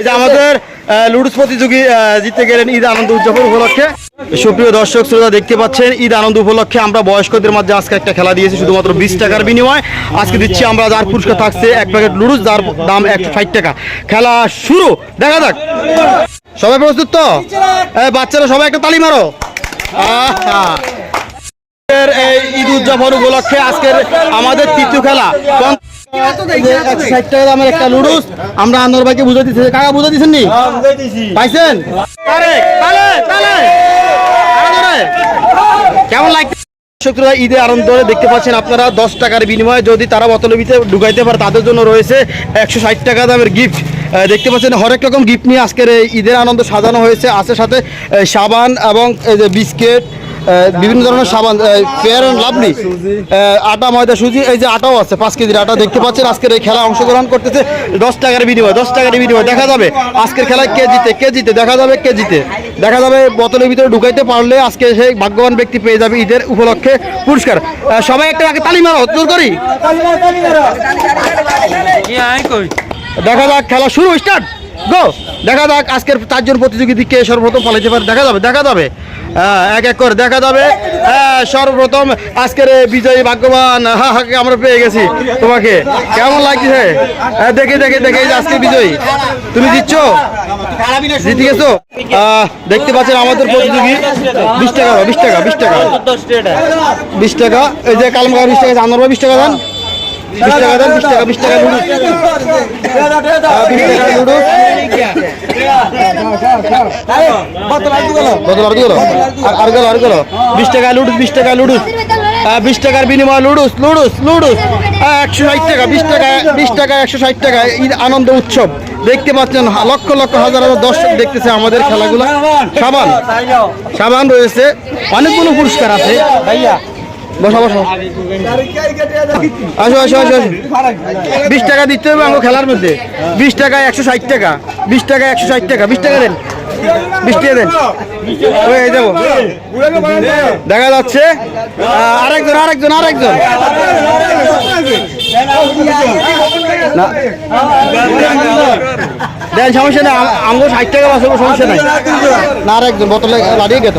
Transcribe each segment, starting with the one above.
এই যে আমাদের লুডুস প্রতিযোগী জিতে গেলেন ঈদ আনন্দ উদযাপন উপলক্ষে। সুপ্রিয় দর্শক, শ্রোতা দেখতে পাচ্ছেন, ঈদ আনন্দ উপলক্ষে আমরা বয়স্কদের আজকে একটা খেলা দিয়েছি, শুধুমাত্র বিশ টাকার বিনিময়। আজকে দিচ্ছি আমরা যার পুরস্কার থাকছে, এক প্যাকেট লুডুস, যার দাম একশো ষাট টাকা। খেলা শুরু, দেখা যাক। সবাই প্রস্তুত তো? বাচ্চারা সবাই একটা তালি মারো। এই ঈদ উদযাপন উপলক্ষে আজকের আমাদের তৃতীয় খেলা। ষাট টাকা দামের একটা লুডুস আমরা আন্দর ভাইকে বুঝে দিচ্ছি কাকা বুঝে দিচ্ছেন নি? পাইছেন। কেমন লাগছে? দর্শকরা ঈদে আনন্দ দেখতে পাচ্ছেন আপনারা দশ টাকার বিনিময়ে যদি তারা বোতলবিতে ঢুকাইতে পারে তাদের জন্য রয়েছে একশো ষাট টাকা দামের গিফট দেখতে পাচ্ছেন হরেক রকম গিফট নিয়ে আজকের এই ঈদের আনন্দ সাজানো হয়েছে। আছে সাথে সাবান এবং বিস্কিট বিভিন্ন ধরনের সাবান ফেয়ার অ্যান্ড লাভলি আটা ময়দা সুজি এই যে আটাও আছে পাঁচ কেজির আটা দেখতে পাচ্ছেন আজকের এই খেলা অংশগ্রহণ করতেছে। দশ টাকার বিনিময় দশ টাকার বিনিময় দেখা যাবে। আজকের খেলায় কে জিতে কে জিতে দেখা যাবে কে জিতে দেখা যাবে বোতলের ভিতরে ঢুকাইতে পারলে আজকে সেই ভাগ্যবান ব্যক্তি পেয়ে যাবে ঈদের উপলক্ষে পুরস্কার। সবাই একটা আগে তালি মারো জোর করি। দেখা যাক খেলা শুরু স্টার্ট গো দেখা যাক আজকের চারজন প্রতিযোগী কে সর্বপ্রথম পালাইতে পারে। দেখা যাবে দেখা যাবে। এক এক করে দেখা যাবে। সর্বপ্রথম আজকের বিজয়ী ভাগ্যবান, হা হাকে আমরা পেয়ে গেছি তোমাকে। কেমন লাগছে? দেখে দেখে দেখে আজকে বিজয়ী। তুমি দিচ্ছ জিতে গেছো দেখতে পাচ্ছেন আমাদের প্রতিযোগী। বিশ টাকা বিশ টাকা বিশ টাকা। বিশ টাকা। এই যে কালামগাঁও বিশ টাকা আন্দরবা বিশ টাকা দেন। বিশ টাকা দেন, বিশ টাকা বিশ টাকা বিশ টাকা লুডুস টাকা লুডুস বিশ টাকা লুডুস বিশ টাকার বিনিময় লুডুস লুডুস লুডুস একশো ষাট টাকা বিশ টাকা বিশ টাকা একশো ষাট আনন্দ উৎসব দেখতে পাচ্ছেন লক্ষ লক্ষ হাজার হাজার দর্শক দেখতেছে আমাদের খেলাগুলো সাবান সাবান রয়েছে অনেকগুলো পুরস্কার আছে ভাইয়া বসো বসো। আসো আসো আসো বিশ টাকা দিতে হবে আমাকে খেলার মধ্যে। বিশ টাকা একশো ষাট টাকা। বিশ টাকা একশো ষাট টাকা। বিশ টাকা দেন। বিশ টাকা দেন। এই যাব দেখা যাচ্ছে। আরেকজন আরেকজন আরেকজন। দেন, সমস্যা নেই। আমগো ষাট টাকা বাঁচবো, সমস্যা নাই। না, আরেকজন, বোতলে দাঁড়িয়ে গেত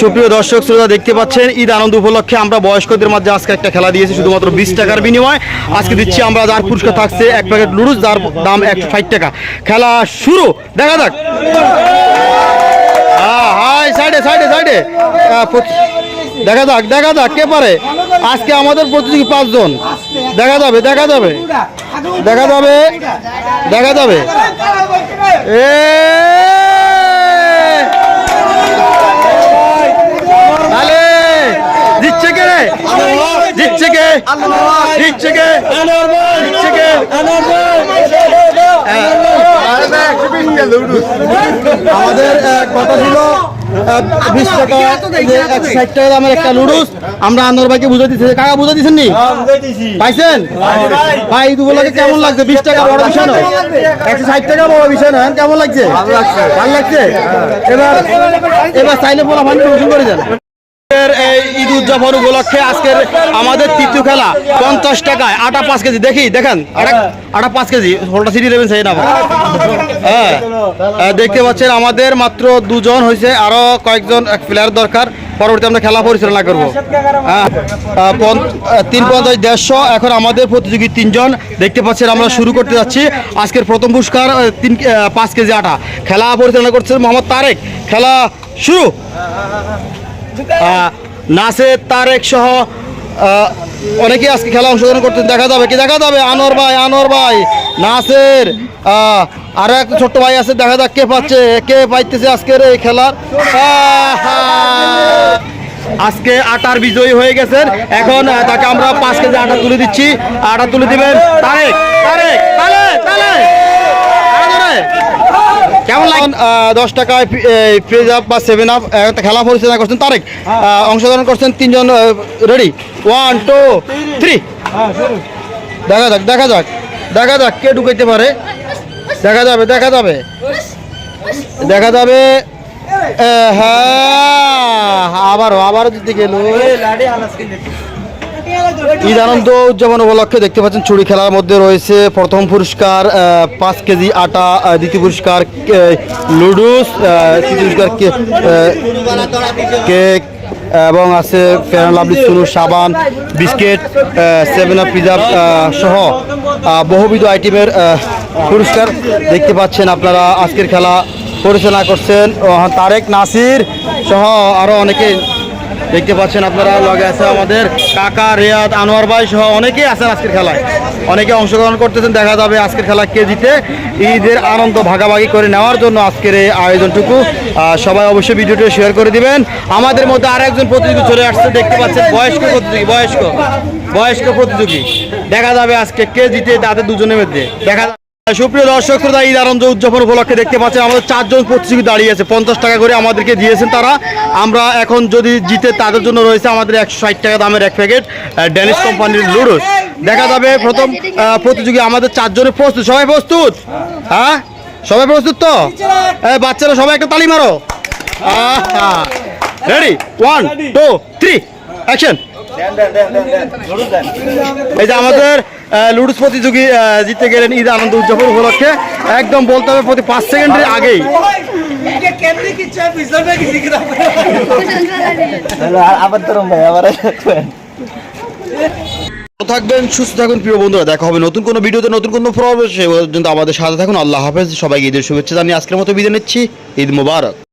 সুপ্রিয় দর্শক, শ্রোতা দেখতে পাচ্ছেন, ঈদ আনন্দ উপলক্ষে আমরা বয়স্কদের মধ্যে আজকে একটা খেলা দিয়েছি, শুধুমাত্র বিশ টাকার বিনিময়। আজকে দিচ্ছি আমরা যার পুরস্কার থাকছে, এক প্যাকেট লুডুস যার দাম একশো ষাট টাকা। খেলা শুরু, দেখা যাক। সাইডে সাইডে সাইডে। দেখা যাক দেখা যাক, কে পারে? আজকে আমাদের প্রতিযোগী পাঁচজন। দেখা যাবে দেখা যাবে। দেখা যাবে দেখা যাবে। এ আমাদের কথা ছিল বিশ টাকা এই ষাট টাকা দামের একটা লুডুস আমরা ভাইকে বুঝে দিচ্ছি কাকা বুঝে দিচ্ছেন নি পাইছেন? ভাই উপলক্ষে কেমন লাগছে? বিশ টাকা বড় বিষয় নয়। একশো ষাট টাকা বড় বিষয় নয়। কেমন লাগছে? ভালো লাগছে। ভালো এবার এবার চাইলে বলা ভাই শুরু করে যান এর এই ঈদ উদযাপন উপলক্ষে আজকের আমাদের তৃতীয় খেলা পঞ্চাশ টাকায় আটা পাঁচ কেজি। দেখি দেখেন আটা আটা পাঁচ কেজি। হোলটা সিটি দেবেন সেই না হ্যাঁ আহ, দেখতে পাচ্ছেন আমাদের মাত্র দুজন হয়েছে আরও কয়েকজন এক প্লেয়ার দরকার। পরবর্তী আমরা খেলা পরিচালনা করব। হ্যাঁ তিন পঞ্চাশ দেড়শো এখন আমাদের প্রতিযোগী তিনজন। দেখতে পাচ্ছেন আমরা শুরু করতে যাচ্ছি। আজকের প্রথম পুরস্কার তিন পাঁচ কেজি আটা। খেলা পরিচালনা করছেন মোহাম্মদ তারেক। খেলা শুরু। নাসের তারেক সহ আহ, অনেকেই আজকে খেলা অংশগ্রহণ করতে দেখা যাবে কি? দেখা যাবে। আনোয়ার ভাই আনোয়ার ভাই নাসের আরও এক ছোট্ট ভাই আছে। দেখা যাক কে পাচ্ছে কে পাইতেছে আজকের এই খেলার! আজকে আটার বিজয়ী হয়ে গেছেন। এখন তাকে আমরা পাঁচ কেজি আটা তুলে দিচ্ছি। আটা তুলে দিবেন তারেক তারেক আরও জোরে। কেমন দশ টাকায় ফ্রিজ আপ বা সেভেন আপ একটা খেলা পরিচালনা করছেন তারেক। অংশগ্রহণ করছেন তিনজন রেডি ওয়ান টু থ্রি দেখা যাক দেখা যাক। দেখা যাক কে ঢুকাইতে পারে। দেখা যাবে দেখা যাবে। দেখা যাবে হ্যাঁ আবারও আবারও দিতে গেল। ঈদ আনন্দ উদযাপন উপলক্ষে দেখতে পাচ্ছেন চুরি খেলার মধ্যে রয়েছে প্রথম পুরস্কার পাঁচ কেজি আটা দ্বিতীয় পুরস্কার লুডুস তৃতীয় পুরস্কার কেক, এবং আছে ফেয়ার লাভলি সুনু সাবান, বিস্কিট সেভেন আপ পিজা সহ বহুবিধ আইটেমের পুরস্কার দেখতে পাচ্ছেন আপনারা। আজকের খেলা পরিচালনা করছেন তারেক নাসির সহ আরও অনেকে দেখতে পাচ্ছেন আপনারা, লগে আছে আমাদের কাকা, রিয়াদ, আনোয়ার ভাই সহ অনেকেই আছেন আজকের খেলায়। অনেকে অংশগ্রহণ করতেছেন, দেখা যাবে আজকের খেলা কে জিতে ঈদের আনন্দ ভাগাভাগি করে নেওয়ার জন্য আজকের এই আয়োজনটুকু। সবাই অবশ্যই ভিডিওটি শেয়ার করে দিবেন। আমাদের মধ্যে আর একজন প্রতিযোগী চলে আসছে, দেখতে পাচ্ছেন বয়স্ক প্রতিযোগী, বয়স্ক। বয়স্ক প্রতিযোগী। দেখা যাবে আজকে কে জিতে তাদের দুজনের মধ্যে। দেখা সুপ্রিয় দর্শক শ্রোতা, ঈদ আনন্দ উদযাপন উপলক্ষে দেখতে পাচ্ছেন আমাদের চারজন প্রতিযোগী দাঁড়িয়ে আছে। পঞ্চাশ টাকা করে আমাদেরকে দিয়েছেন তারা। আমরা এখন যদি জিতে তাদের জন্য রয়েছে আমাদের একশো ষাট টাকা দামের এক প্যাকেট ড্যানিশ কোম্পানির লুডুস। দেখা যাবে প্রথম প্রতিযোগী আমাদের চারজনের প্রস্তুত। সবাই প্রস্তুত? হ্যাঁ? সবাই প্রস্তুত তো? বাচ্চারা সবাই একটা তালি মারো। Ready one two three action এই যে আমাদের লুডুস প্রতিযোগী আহ, জিতে গেলেন ঈদ আনন্দ উদযাপন উপলক্ষে। একদম বলতে হবে প্রতি পাঁচ সেকেন্ডের আগেই। থাকবেন সুস্থ থাকুন প্রিয় বন্ধুরা। দেখা হবে নতুন কোনো ভিডিওতে নতুন কোনো প্রবেশ পর্যন্ত আমাদের সাথে থাকুন। আল্লাহ হাফেজ। সবাইকে ঈদের শুভেচ্ছা জানিয়ে আজকের মতো বিদায় নিচ্ছি। ঈদ মুবারক।